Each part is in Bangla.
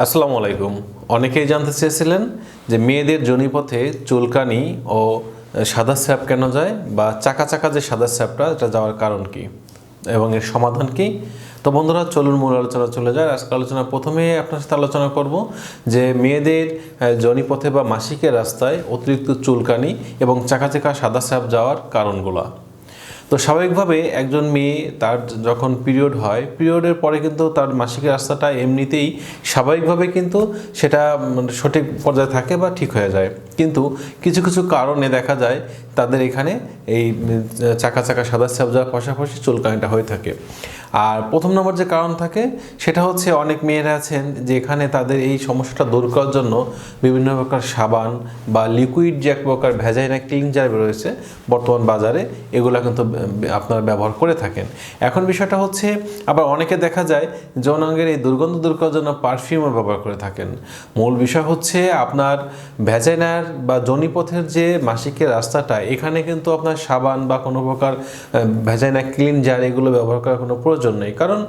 আসসালামু আলাইকুম। অনেকেই জানতে চেয়েছিলেন যে মেয়েদের জনিপথে চুলকানি ও সাদা স্যাপ কেন যায় বা চাকা চাকা যে সাদা স্যাপটা, এটা যাওয়ার কারণ কি এবং এর সমাধান কি? তো বন্ধুরা, চলুন মূল আলোচনা চলে যায়। আজকে আলোচনা প্রথমে আপনার সাথে আলোচনা করব যে মেয়েদের জনিপথে বা মাসিকের রাস্তায় অতিরিক্ত চুলকানি এবং চাকা চাকা সাদা স্যাপ যাওয়ার কারণগুলো। তো স্বাভাবিকভাবে একজন মেয়ে তার যখন পিরিয়ড হয় পিরিয়ডের পরে কিন্তু তার মাসিকের রাস্তাটা এমনিতেই স্বাভাবিকভাবে কিন্তু সেটা মানে সঠিক পর্যায়ে থাকে বা ঠিক হয়ে যায়। কিন্তু কিছু কিছু কারণে দেখা যায় তাদের এখানে এই চাকা চাকা সাদা স্যাপ যাওয়ার পাশাপাশি চুলকানিটা হয়ে থাকে। আর প্রথম নম্বর যে কারণ থাকে, সেটা হচ্ছে অনেক মেয়েরা আছেন যে এখানে তাদের এই সমস্যাটা দূর করার জন্য বিভিন্ন প্রকার সাবান বা লিকুইড যে এক প্রকার ভেজাইনা ক্লিনজার রয়েছে বর্তমান বাজারে, এগুলো কিন্তু আপনারা ব্যবহার করে থাকেন। এখন বিষয়টা হচ্ছে, আবার অনেকে দেখা যায় যৌনাঙ্গের এই দুর্গন্ধ দূর করার জন্য পারফিউমও ব্যবহার করে থাকেন। মূল বিষয় হচ্ছে আপনার ভেজাইনার বা জনিপথের যে মাসিকের রাস্তাটা, এখানে কিন্তু আপনার সাবান বা কোনো প্রকার ভেজাইনা ক্লিনজার এগুলো ব্যবহার করার কোনো প্রয়োজন নেই। কারণ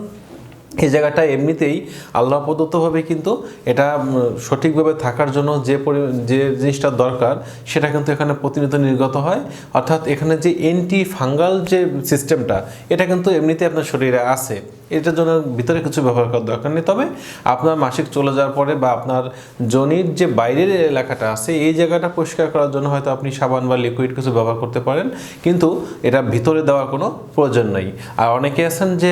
এই জায়গাটা এমনিতেই আল্লাহ প্রদত্তভাবে কিন্তু এটা সঠিকভাবে থাকার জন্য যে পরি- যে জিনিসটা দরকার, সেটা কিন্তু এখানে প্রতিনিয়ত নির্গত হয়। অর্থাৎ এখানে যে এন্টি ফাঙ্গাল যে সিস্টেমটা এটা কিন্তু এমনিতেই আপনার শরীরে আছে। এটার জন্য ভিতরে কিছু ব্যবহার করার দরকার নেই। তবে আপনার মাসিক চলে যাওয়ার পরে বা আপনার জনির যে বাইরের এলাকাটা আছে, এই জায়গাটা পরিষ্কার করার জন্য হয়তো আপনি সাবান বা লিকুইড কিছু ব্যবহার করতে পারেন। কিন্তু এটা ভিতরে দেওয়ার কোনো প্রয়োজন নেই। আর অনেকে আছেন যে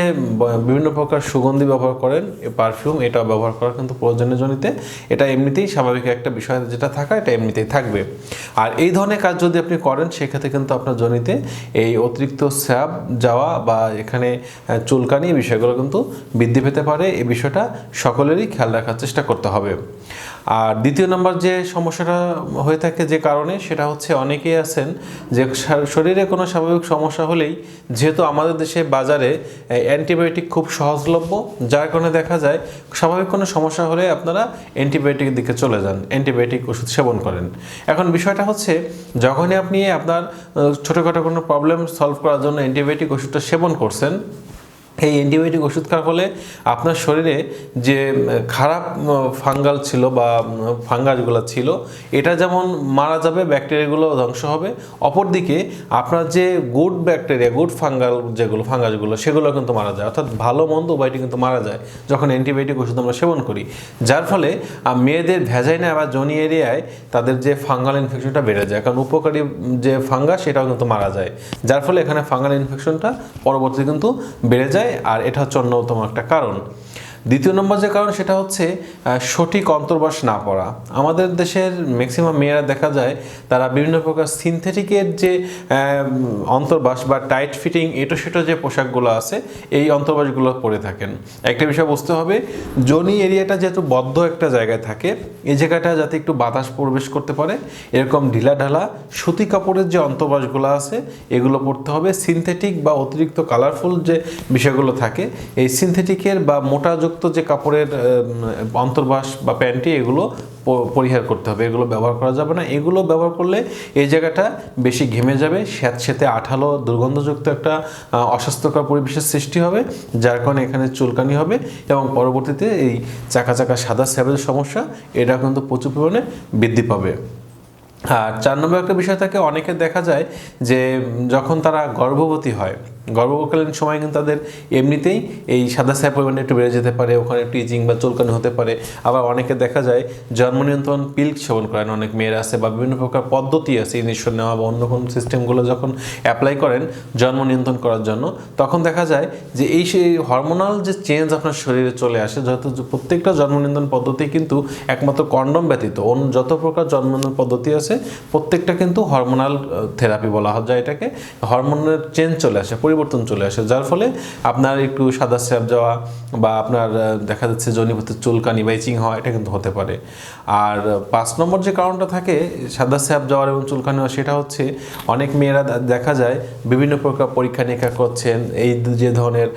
বিভিন্ন প্রকার সুগন্ধি ব্যবহার করেন পারফিউম এটা ব্যবহার করার কিন্তু প্রয়োজনীয় জনিতে। এটা এমনিতেই স্বাভাবিক একটা বিষয় যেটা থাকা, এটা এমনিতেই থাকবে। আর এই ধরনের কাজ যদি আপনি করেন, সেক্ষেত্রে কিন্তু আপনার জনিতে এই অতিরিক্ত স্যাব যাওয়া বা এখানে চুলকানি এই বিষয়গুলো কিন্তু বৃদ্ধি পেতে পারে। এই বিষয়টা সকলেরই খেয়াল রাখার চেষ্টা করতে হবে। আর দ্বিতীয় নম্বর যে সমস্যাটা হয়ে থাকে যে কারণে, সেটা হচ্ছে অনেকেই আছেন যে শরীরে কোনো স্বাভাবিক সমস্যা হলেই যেহেতু আমাদের দেশে বাজারে অ্যান্টিবায়োটিক খুব সহজলভ্য, যার কারণে দেখা যায় স্বাভাবিক কোনো সমস্যা হলে আপনারা অ্যান্টিবায়োটিকের দিকে চলে যান, অ্যান্টিবায়োটিক ওষুধ সেবন করেন। এখন বিষয়টা হচ্ছে, যখনই আপনি আপনার, ছোটোখাটো কোনো প্রবলেম সলভ করার জন্য অ্যান্টিবায়োটিক ওষুধটা সেবন করছেন এই অ্যান্টিবায়োটিক ওষুধ খাওয়ার ফলে আপনার শরীরে যে খারাপ ফাঙ্গাল ছিল বা ফাঙ্গাসগুলো ছিল, এটা যেমন মারা যাবে, ব্যাকটেরিয়াগুলো ধ্বংস হবে। অপরদিকে আপনার যে গুড ব্যাকটেরিয়া, গুড ফাঙ্গাল যেগুলো, ফাঙ্গাসগুলো, সেগুলো কিন্তু মারা যায়। অর্থাৎ ভালো, মন্দ উভয়টি কিন্তু মারা যায় যখন অ্যান্টিবায়োটিক ওষুধ আমরা সেবন করি। যার ফলে মেয়েদের ভেজাইনা বা জনি এরিয়ায় তাদের যে ফাঙ্গাল ইনফেকশনটা বেড়ে যায়। কারণ উপকারী যে ফাঙ্গাস, সেটাও কিন্তু মারা যায়। যার ফলে এখানে ফাঙ্গাল ইনফেকশনটা পরবর্তীতে কিন্তু বেড়ে যায় আর এটা হচ্ছে অন্যতম একটা কারণ। দ্বিতীয় নম্বর যে কারণ সেটা হচ্ছে সঠিক অন্তর্বাস না পড়া। আমাদের দেশের ম্যাক্সিমাম মেয়েরা দেখা যায়, তারা বিভিন্ন প্রকার সিনথেটিকের যে অন্তর্বাস বা টাইট ফিটিং এটো সেটো যে পোশাকগুলো আছে, এই অন্তর্বাসগুলো পরে থাকেন। একটা বিষয় বুঝতে হবে, জনি এরিয়াটা যেহেতু বদ্ধ একটা জায়গায় থাকে, এই জায়গাটা যাতে একটু বাতাস প্রবেশ করতে পারে, এরকম ঢিলা ঢালা সুতি কাপড়ের যে অন্তর্বাসগুলো আছে, এগুলো পরতে হবে। সিনথেটিক বা অতিরিক্ত কালারফুল যে বিষয়গুলো থাকে, এই সিনথেটিকের বা মোটাযুক্ত যে কাপড়ের অন্তর্বাস বা প্যান্টি এগুলো পরিহার করতে হবে। এগুলো ব্যবহার করা যাবে না। এগুলো ব্যবহার করলে এই জায়গাটা বেশি ঘেমে যাবে স্যাঁতস্যাঁতে আঠালো, দুর্গন্ধযুক্ত একটা অস্বাস্থ্যকর পরিবেশের সৃষ্টি হবে, যার কারণে এখানে চুলকানি হবে এবং পরবর্তীতে এই চাকা চাকা সাদা স্যাবের সমস্যা, এটা কিন্তু প্রচুর পরিমাণে বৃদ্ধি পাবে। আর চার নম্বর একটা বিষয় থাকে, অনেকে দেখা যায় যে যখন তারা গর্ভবতী হয় গর্ভকালীন সময় কিন্তু তাদের এমনিতেই এই সাদা স্যাপ পরিমাণে একটু বেড়ে যেতে পারে, ওখানে ইচিং বা চুলকানি হতে পারে। আবার অনেকে দেখা যায় জন্ম নিয়ন্ত্রণ পিল সেবন করেন, অনেক মেয়েরা আছে বা বিভিন্ন প্রকার পদ্ধতি আছে, ইঞ্জেকশন নেওয়া বা অন্য কোনো সিস্টেমগুলো যখন অ্যাপ্লাই করেন জন্ম নিয়ন্ত্রণ করার জন্য, তখন দেখা যায় যে এই সেই হরমোনাল যে চেঞ্জ আপনার শরীরে চলে আসে, যত প্রত্যেকটা জন্ম নিয়ন্ত্রণ পদ্ধতি কিন্তু একমাত্র কন্ডম ব্যতীত, অন্য যত প্রকার জন্ম নিয়ন্ত্রণ পদ্ধতি আছে, প্রত্যেকটা কিন্তু হরমোনাল থেরাপি বলা হয় যায় এটাকে হরমোনের চেঞ্জ চলে আসে। পরিবর্তন চলে আসে, যার ফলে আপনার একটু সাদা স্যাপ যাওয়া বা আপনার দেখা যাচ্ছে জনিভূতের চুলকানি বা ইচিং হওয়া, এটা কিন্তু হতে পারে। আর পাঁচ নম্বর যে কারণটা থাকে সাদা স্যাপ যাওয়ার এবং চুলকানি হওয়া, সেটা হচ্ছে অনেক মেয়েরা দেখা যায় বিভিন্ন প্রকার পরীক্ষা নিরীক্ষা করছেন, এই যে ধরনের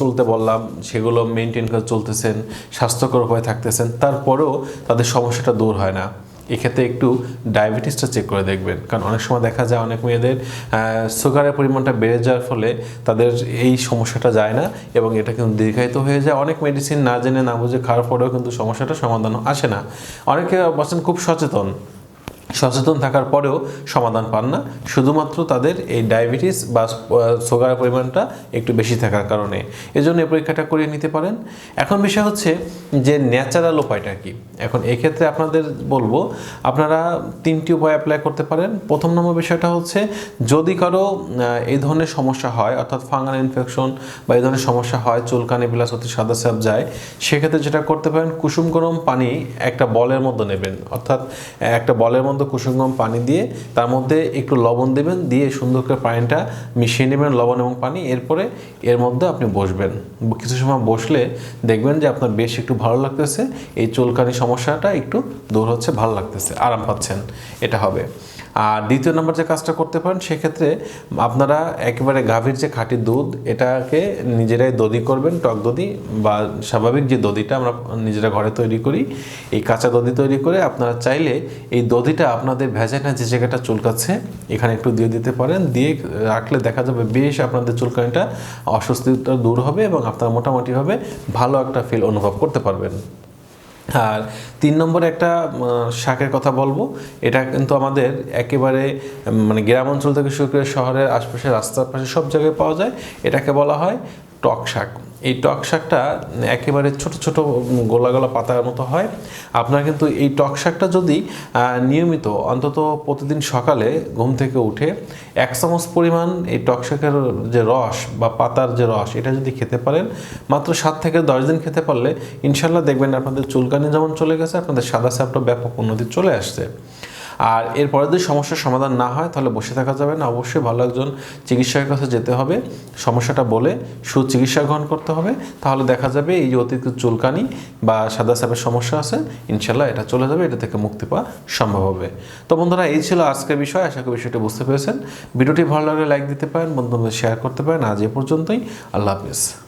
চলতে বললাম, সেগুলো মেনটেন করে চলতেছেন, স্বাস্থ্যকর হয়ে থাকতেছেন, তারপরেও তাদের সমস্যাটা দূর হয় না। এক্ষেত্রে একটু ডায়াবেটিসটা চেক করে দেখবেন। কারণ অনেক সময় দেখা যায় অনেক মেয়েদের সুগারের পরিমাণটা বেড়ে যাওয়ার ফলে তাদের এই সমস্যাটা যায় না এবং এটা কিন্তু দীর্ঘায়িত হয়ে যায়। অনেক মেডিসিন না জেনে না বুঝে খাওয়ার পরেও কিন্তু সমস্যাটা সমাধান আসে না। অনেকে বলছেন খুব সচেতন। সচেতন থাকার পরেও সমাধান পান না। শুধুমাত্র তাদের এই ডায়াবেটিস বা সুগারের পরিমাণটা একটু বেশি থাকার কারণে। এজন্য এই পরীক্ষাটা করিয়ে নিতে পারেন। এখন বিষয় হচ্ছে যে ন্যাচারাল উপায়টা কি? এখন এক্ষেত্রে আপনাদের বলব, আপনারা তিনটি উপায় অ্যাপ্লাই করতে পারেন। প্রথম নম্বর বিষয়টা হচ্ছে, যদি কারও এই ধরনের সমস্যা হয়, অর্থাৎ ফাঙ্গাল ইনফেকশন বা এই ধরনের সমস্যা হয়, চুলকানি প্লাস অতি সাদা স্যাপ যায়, সেক্ষেত্রে যেটা করতে পারেন, কুসুম গরম পানি একটা বলের মধ্যে নেবেন। অর্থাৎ একটা বলের মধ্যে কুসুম গরম পানি দিয়ে তার মধ্যে একটু লবণ দেবেন, দিয়ে সুন্দর করে পানিটা মিশিয়ে নেবেন লবণ এবং পানি। এরপরে এর মধ্যে আপনি বসবেন। কিছু সময় বসলে দেখবেন যে আপনার বেশ একটু ভালো লাগতেছে, এই চুলকানি সমস্যাটা একটু দূর হচ্ছে, ভালো লাগতেছে, আরাম পাচ্ছেন। এটা হবে। আর দ্বিতীয় নম্বর যে কাজটা করতে পারেন, সেক্ষেত্রে আপনারা একেবারে গাভীর যে খাঁটি দুধ, এটাকে নিজেরাই দধি করবেন, টক দধি বা স্বাভাবিক যে দধিটা আমরা নিজেরা ঘরে তৈরি করি, এই কাঁচা দধি তৈরি করে আপনারা চাইলে এই দধিটা আপনাদের ভেজানা যে জায়গাটা চুলকাচ্ছে, এখানে একটু দিয়ে দিতে পারেন। দিয়ে রাখলে দেখা যাবে বেশ আপনাদের চুলকানিটা অস্বস্তিটা দূর হবে এবং আপনারা মোটামুটিভাবে ভালো একটা ফিল অনুভব করতে পারবেন। আর তিন নম্বরে একটা শাকের কথা বলব। এটা কিন্তু আমাদের একেবারে মানে গ্রাম অঞ্চল থেকে শুরু করে শহরের আশপাশে রাস্তার পাশে সব জায়গায় পাওয়া যায়। এটাকে বলা হয় টক শাক। এই টক শাকটা একেবারে ছোট ছোট গোলা গোলা পাতার মতো হয়। আপনার কিন্তু এই টক শাকটা যদি নিয়মিত অন্তত প্রতিদিন সকালে ঘুম থেকে উঠে এক চামচ পরিমাণ এই টক শাকের যে রস বা পাতার যে রস, এটা যদি খেতে পারেন, মাত্র সাত থেকে দশ দিন খেতে পারলে ইনশাল্লাহ দেখবেন আপনাদের চুলকানি যেমন চলে গেছে, আপনাদের সাদা সাপটা ব্যাপক উন্নতি চলে আসছে। আর এরপরে যদি সমস্যার সমাধান না হয়, তাহলে বসে থাকা যাবে না। অবশ্যই ভালো একজন চিকিৎসকের কাছে যেতে হবে। সমস্যাটা বলে সুচিকিৎসা গ্রহণ করতে হবে। তাহলে দেখা যাবে এই যে অতিরিক্ত চুলকানি বা সাদা সাপের সমস্যা আছে, ইনশাল্লাহ এটা চলে যাবে, এটা থেকে মুক্তি পাওয়া সম্ভব হবে। তো বন্ধুরা, এই ছিল আজকের বিষয়। আশা করি বিষয়টি বুঝতে পেরেছেন। ভিডিওটি ভালো লাগলে লাইক দিতে পারেন, বন্ধুদের শেয়ার করতে পারেন। আজ এ পর্যন্তই। আল্লাহ হাফিজ।